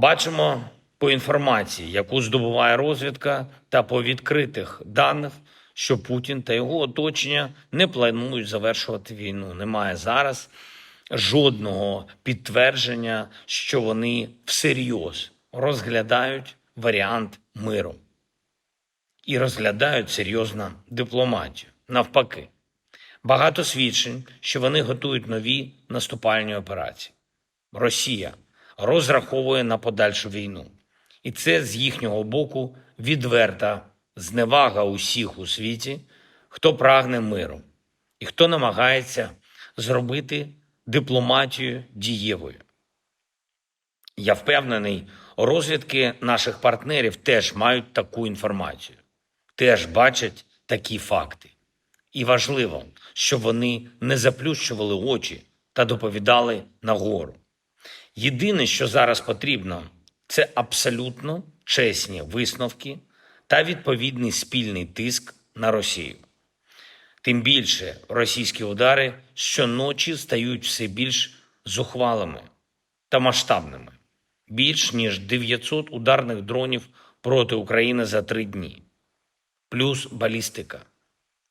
Бачимо по інформації, яку здобуває розвідка, та по відкритих даних, що Путін та його оточення не планують завершувати війну. Немає зараз жодного підтвердження, що вони всерйоз розглядають варіант миру і розглядають серйозно дипломатію. Навпаки, багато свідчень, що вони готують нові наступальні операції. Росія розраховує на подальшу війну. І це з їхнього боку відверта зневага усіх у світі, хто прагне миру і хто намагається зробити дипломатію дієвою. Я впевнений, розвідки наших партнерів теж мають таку інформацію, теж бачать такі факти. І важливо, щоб вони не заплющували очі та доповідали нагору. Єдине, що зараз потрібно, це абсолютно чесні висновки та відповідний спільний тиск на Росію. Тим більше російські удари щоночі стають все більш зухвалими та масштабними. Більш ніж 900 ударних дронів проти України за три дні, плюс балістика,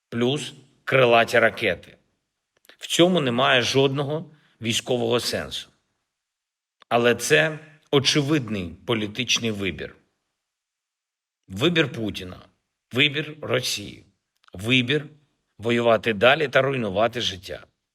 плюс крилаті ракети. В цьому немає жодного військового сенсу. Але це очевидний політичний вибір. Вибір Путіна, вибір Росії, вибір воювати далі та руйнувати життя.